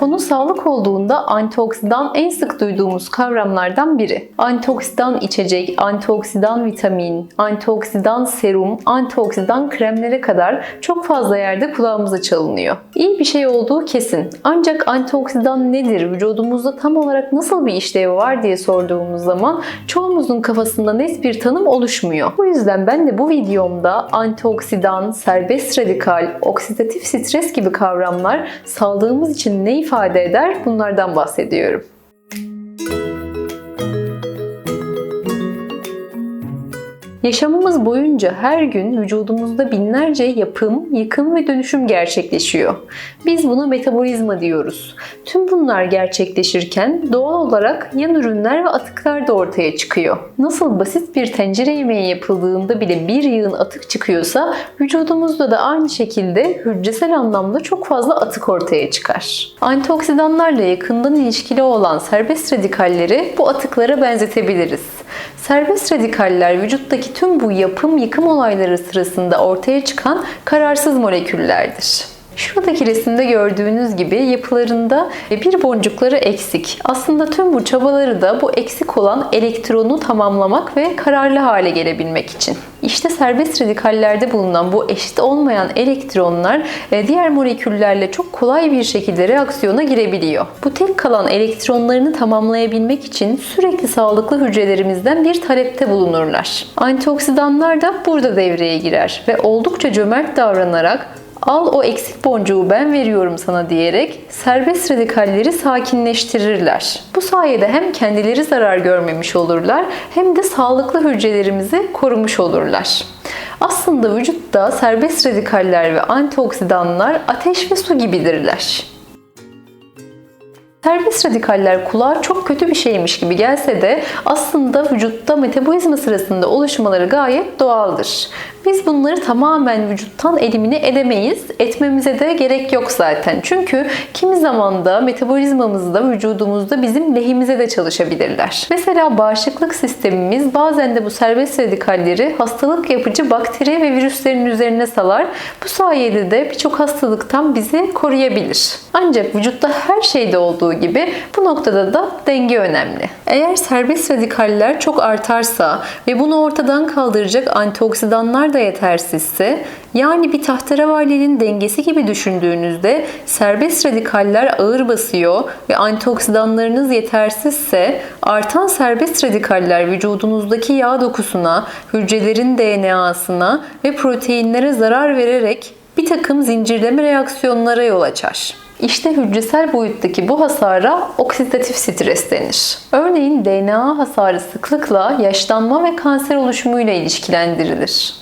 Konu sağlık olduğunda antioksidan en sık duyduğumuz kavramlardan biri. Antioksidan içecek, antioksidan vitamin, antioksidan serum, antioksidan kremlere kadar çok fazla yerde kulağımıza çalınıyor. İyi bir şey olduğu kesin. Ancak antioksidan nedir, vücudumuzda tam olarak nasıl bir işlevi var diye sorduğumuz zaman çoğumuzun kafasında net bir tanım oluşmuyor. Bu yüzden ben de bu videomda antioksidan, serbest radikal, oksidatif stres gibi kavramlar sağlığımız için ne ifade eder bunlardan bahsediyorum. Yaşamımız boyunca her gün vücudumuzda binlerce yapım, yıkım ve dönüşüm gerçekleşiyor. Biz buna metabolizma diyoruz. Tüm bunlar gerçekleşirken doğal olarak yan ürünler ve atıklar da ortaya çıkıyor. Nasıl basit bir tencere yemeği yapıldığında bile bir yığın atık çıkıyorsa vücudumuzda da aynı şekilde hücresel anlamda çok fazla atık ortaya çıkar. Antioksidanlarla yakından ilişkili olan serbest radikalleri bu atıklara benzetebiliriz. Serbest radikaller vücuttaki tüm bu yapım yıkım olayları sırasında ortaya çıkan kararsız moleküllerdir. Şuradaki resimde gördüğünüz gibi yapılarında bir boncukları eksik. Aslında tüm bu çabaları da bu eksik olan elektronu tamamlamak ve kararlı hale gelebilmek için. İşte serbest radikallerde bulunan bu eşit olmayan elektronlar e, diğer moleküllerle çok kolay bir şekilde reaksiyona girebiliyor. Bu tek kalan elektronlarını tamamlayabilmek için sürekli sağlıklı hücrelerimizden bir talepte bulunurlar. Antioksidanlar da burada devreye girer ve oldukça cömert davranarak al o eksik boncuğu ben veriyorum sana diyerek serbest radikalleri sakinleştirirler. Bu sayede hem kendileri zarar görmemiş olurlar hem de sağlıklı hücrelerimizi korumuş olurlar. Aslında vücutta serbest radikaller ve antioksidanlar ateş ve su gibidirler. Serbest radikaller kulağa çok kötü bir şeymiş gibi gelse de aslında vücutta metabolizma sırasında oluşmaları gayet doğaldır. Biz bunları tamamen vücuttan elimine edemeyiz. Etmemize de gerek yok zaten. Çünkü kimi zaman da metabolizmamızda, vücudumuzda bizim lehimize de çalışabilirler. Mesela bağışıklık sistemimiz bazen de bu serbest radikalleri hastalık yapıcı bakteri ve virüslerin üzerine salar. Bu sayede de birçok hastalıktan bizi koruyabilir. Ancak vücutta her şeyde olduğu gibi bu noktada da denge önemli. Eğer serbest radikaller çok artarsa ve bunu ortadan kaldıracak antioksidanlar da yetersizse yani bir tahterevallenin dengesi gibi düşündüğünüzde serbest radikaller ağır basıyor ve antioksidanlarınız yetersizse artan serbest radikaller vücudunuzdaki yağ dokusuna, hücrelerin DNA'sına ve proteinlere zarar vererek bir takım zincirleme reaksiyonlara yol açar. İşte hücresel boyuttaki bu hasara oksidatif stres denir. Örneğin DNA hasarı sıklıkla yaşlanma ve kanser oluşumuyla ilişkilendirilir.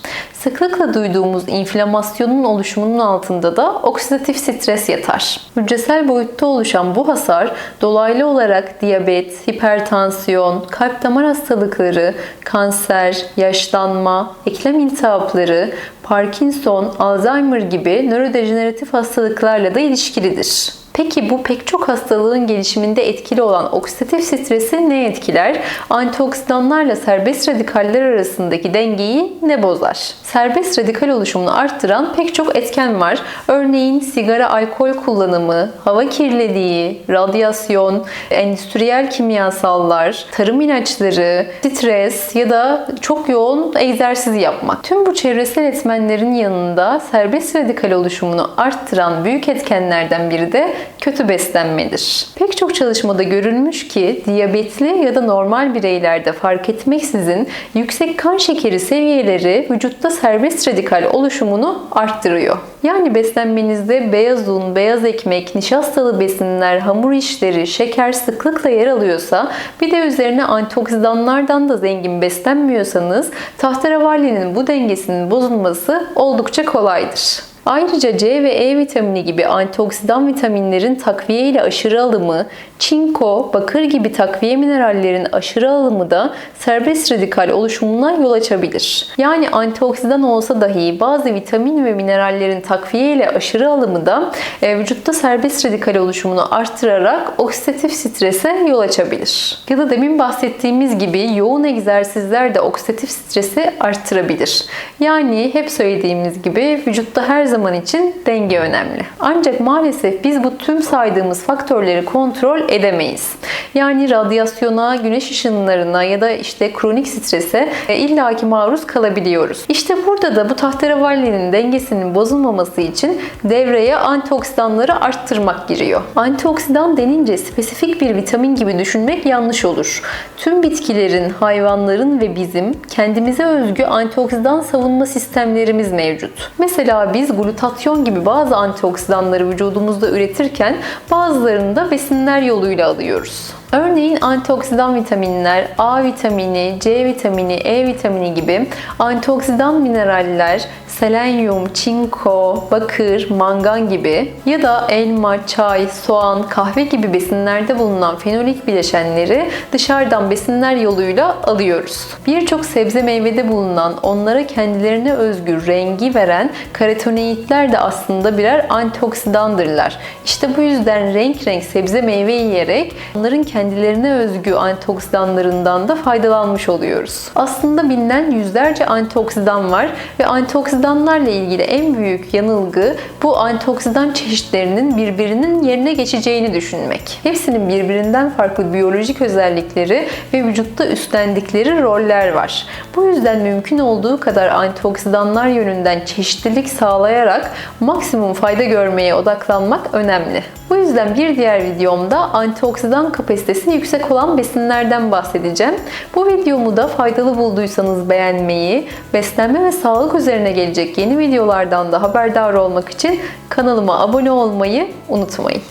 Sıklıkla duyduğumuz inflamasyonun oluşumunun altında da oksidatif stres yatar. Hücresel boyutta oluşan bu hasar dolaylı olarak diyabet, hipertansiyon, kalp damar hastalıkları, kanser, yaşlanma, eklem iltihapları, Parkinson, Alzheimer gibi nörodejeneratif hastalıklarla da ilişkilidir. Peki bu pek çok hastalığın gelişiminde etkili olan oksidatif stresi ne etkiler? Antioksidanlarla serbest radikaller arasındaki dengeyi ne bozar? Serbest radikal oluşumunu arttıran pek çok etken var. Örneğin sigara, alkol kullanımı, hava kirliliği, radyasyon, endüstriyel kimyasallar, tarım ilaçları, stres ya da çok yoğun egzersiz yapmak. Tüm bu çevresel etmenlerin yanında serbest radikal oluşumunu arttıran büyük etkenlerden biri de kötü beslenmedir. Pek çok çalışmada görülmüş ki diyabetli ya da normal bireylerde fark etmeksizin yüksek kan şekeri seviyeleri vücutta serbest radikal oluşumunu arttırıyor. Yani beslenmenizde beyaz un, beyaz ekmek, nişastalı besinler, hamur işleri, şeker sıklıkla yer alıyorsa bir de üzerine antioksidanlardan da zengin beslenmiyorsanız tahterevallenin bu dengesinin bozulması oldukça kolaydır. Ayrıca C ve E vitamini gibi antioksidan vitaminlerin takviye ile aşırı alımı, çinko, bakır gibi takviye minerallerin aşırı alımı da serbest radikal oluşumuna yol açabilir. Yani antioksidan olsa dahi bazı vitamin ve minerallerin takviye ile aşırı alımı da e, vücutta serbest radikal oluşumunu arttırarak oksidatif strese yol açabilir. Ya da demin bahsettiğimiz gibi yoğun egzersizler de oksidatif stresi arttırabilir. Yani hep söylediğimiz gibi vücutta her zaman zaman için denge önemli. Ancak maalesef biz bu tüm saydığımız faktörleri kontrol edemeyiz. Yani radyasyona, güneş ışınlarına ya da işte kronik strese e, illaki maruz kalabiliyoruz. İşte burada da bu tahterevallenin dengesinin bozulmaması için devreye antioksidanları arttırmak giriyor. Antioksidan denince spesifik bir vitamin gibi düşünmek yanlış olur. Tüm bitkilerin, hayvanların ve bizim kendimize özgü antioksidan savunma sistemlerimiz mevcut. Mesela biz glutatyon gibi bazı antioksidanları vücudumuzda üretirken bazılarını da besinler yoluyla alıyoruz. Örneğin antioksidan vitaminler, A vitamini, C vitamini, E vitamini gibi antioksidan mineraller, selenyum, çinko, bakır, mangan gibi ya da elma, çay, soğan, kahve gibi besinlerde bulunan fenolik bileşenleri dışarıdan besinler yoluyla alıyoruz. Birçok sebze meyvede bulunan onlara kendilerine özgü rengi veren karotenoidler de aslında birer antioksidandırlar. İşte bu yüzden renk renk sebze meyve yiyerek onların kendilerine özgü antioksidanlarından da faydalanmış oluyoruz. Aslında bilinen yüzlerce antioksidan var ve antioksidanlarla ilgili en büyük yanılgı bu antioksidan çeşitlerinin birbirinin yerine geçeceğini düşünmek. Hepsinin birbirinden farklı biyolojik özellikleri ve vücutta üstlendikleri roller var. Bu yüzden mümkün olduğu kadar antioksidanlar yönünden çeşitlilik sağlayarak maksimum fayda görmeye odaklanmak önemli. Bu yüzden bir diğer videomda antioksidan kapasitesi yüksek olan besinlerden bahsedeceğim. Bu videomu da faydalı bulduysanız beğenmeyi, beslenme ve sağlık üzerine gelecek yeni videolardan da haberdar olmak için kanalıma abone olmayı unutmayın.